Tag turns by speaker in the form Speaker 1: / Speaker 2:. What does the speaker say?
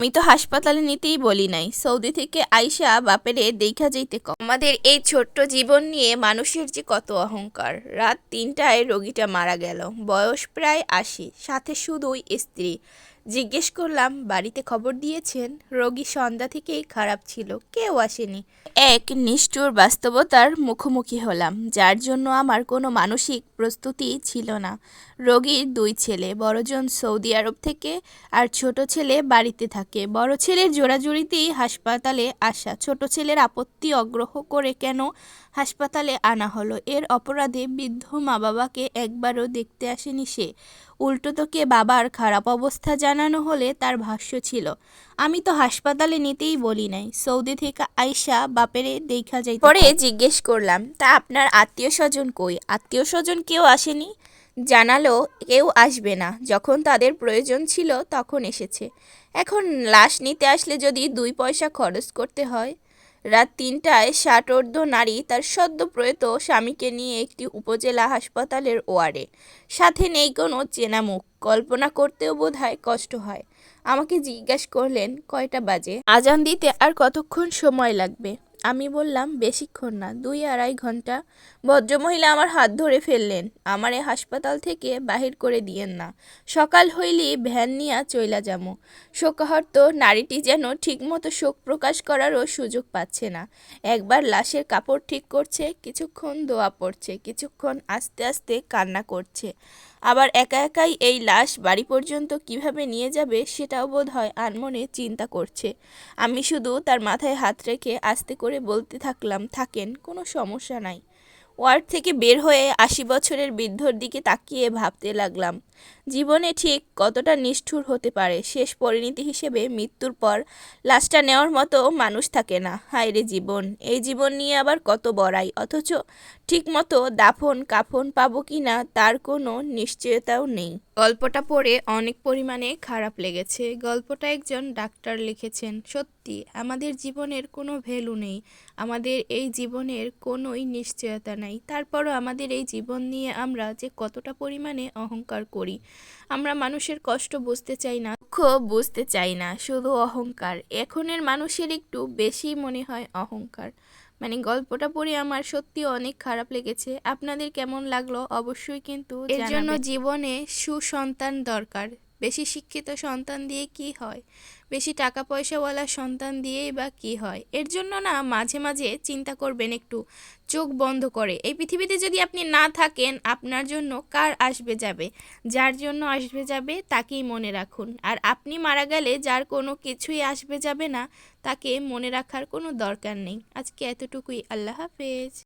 Speaker 1: আমি তো হাসপাতালে নিতেই বলি নাই। সৌদি থেকে আইসা বাপেরে দেখা যাইতে কম। আমাদের এই ছোট্ট জীবন নিয়ে মানুষের যে কত অহংকার। রাত তিনটায় রোগীটা মারা গেল। বয়স প্রায় আশি। সাথে শুধুই স্ত্রী। জিজ্ঞেস করলাম, বাড়িতে খবর দিয়েছেন? রোগী সন্ধ্যা থেকেই খারাপ ছিল, কেউ আসেনি। এক নিষ্ঠুর বাস্তবতার মুখোমুখি হলাম, যার জন্য আমার কোনো মানসিক প্রস্তুতি ছিল না। রোগীর দুই ছেলে, বড়জন সৌদি আরব থেকে আর ছোট ছেলে বাড়িতে থাকে। বড় ছেলের জোড়াজুড়িতেই হাসপাতালে আসা, ছোট ছেলের আপত্তি অগ্রহ করে কেন হাসপাতালে আনা হলো? এর অপরাধে বৃদ্ধ মা বাবাকে একবারও দেখতে আসেনি সে। উল্টো তোকে বাবার খারাপ অবস্থা জানানো হলে তার ভাষ্য ছিল আমি তো হাসপাতালে নিতেই বলি নাই। সৌদি থেকে আইসা বাপেরে দেখা যাই পরে। জিজ্ঞেস করলাম তা আপনার আত্মীয় স্বজন কই? আত্মীয় স্বজন কেউ আসেনি? জানালো কেউ আসবে না। যখন তাদের প্রয়োজন ছিল তখন এসেছে। এখন লাশ নিতে আসলে যদি দুই পয়সা খরচ করতে হয় রাত তিনটায় ষাটোর্ধ্ব নারী তার সদ্য প্রয়াত স্বামীকে নিয়ে একটি উপজেলা হাসপাতালের ওয়ার্ডে সাথে নেই কোনো চেনা মুখ কল্পনা করতেও বোধ হয় কষ্ট হয়। আমাকে জিজ্ঞাসা করলেন, কয়টা বাজে? আজান দিতে আর কতক্ষণ সময় লাগবে? আমি বললাম, বেশিক্ষণ না, দুই আড়াই ঘণ্টা। ভদ্রমহিলা আমার হাত ধরে ফেললেন। আমার আমারে হাসপাতাল থেকে বাহির করে দিয়েন না। সকাল হইলেই ভ্যান নিয়া চইলা যামো। শোকাহত নারীটি যেন ঠিকমতো শোক প্রকাশ করারও সুযোগ পাচ্ছে না। একবার লাশের কাপড় ঠিক করছে, কিছুক্ষণ দোয়া পড়ছে, কিছুক্ষণ আস্তে আস্তে কান্না করছে। আবার একা একাই এই লাশ বাড়ি পর্যন্ত কীভাবে নিয়ে যাবে, সেটাও বোধ হয় আনমনে চিন্তা করছে। আমি শুধু তার মাথায় হাত রেখে আস্তে করে বলতে থাকলাম, থাকেন, কোনো সমস্যা নাই। ওয়ার্ড থেকে বের হয়ে আশি বছরের বৃদ্ধর দিকে তাকিয়ে ভাবতে লাগলাম জীবনে ঠিক কতটা নিষ্ঠুর হতে পারে শেষ পরিণতি হিসেবে মৃত্যুর পর লাশটা নেওয়ার মতো মানুষ থাকে না। হায় রে জীবন, এই জীবন নিয়ে আবার কত বড়াই, অথচ ঠিকমতো দাফন কাফন পাবো কি না তার কোনো নিশ্চয়তাও নেই। গল্পটা পড়ে অনেক পরিমাণে খারাপ লেগেছে। গল্পটা একজন ডাক্তার লিখেছেন, সত্যি, আমাদের জীবনের কোনো ভ্যালু নেই, আমাদের এই জীবনের কোনোই নিশ্চয়তা নাই। তারপরও আমাদের এই জীবন নিয়ে আমরা যে কতটা পরিমাণে অহংকার করি আমরা মানুষের কষ্ট বুঝতে চাই না দুঃখ বুঝতে চাই না শুধু অহংকার। এখনের মানুষের একটু বেশি মনে হয় অহংকার। মানে গল্পটা পড়ে আমার সত্যি অনেক খারাপ লেগেছে। আপনাদের কেমন লাগল অবশ্যই কিন্তু এর জন্য জীবনে সুসন্তান দরকার। বেশি শিক্ষিত সন্তান দিয়ে কি হয়? বেশি টাকা পয়সাওয়ালা সন্তান দিয়েই বা কি হয়? এর জন্য না মাঝে মাঝে চিন্তা করবেন একটু, চোখ বন্ধ করে। এই পৃথিবীতে যদি আপনি না থাকেন, আপনার জন্য কার আসবে যাবে? যার জন্য আসবে যাবে তাকেই মনে রাখুন। আর আপনি মারা গেলে যার কোনো কিছুই আসবে যাবে না, তাকে মনে রাখার কোনো দরকার নেই। আজকে এতটুকুই। আল্লাহ হাফেজ।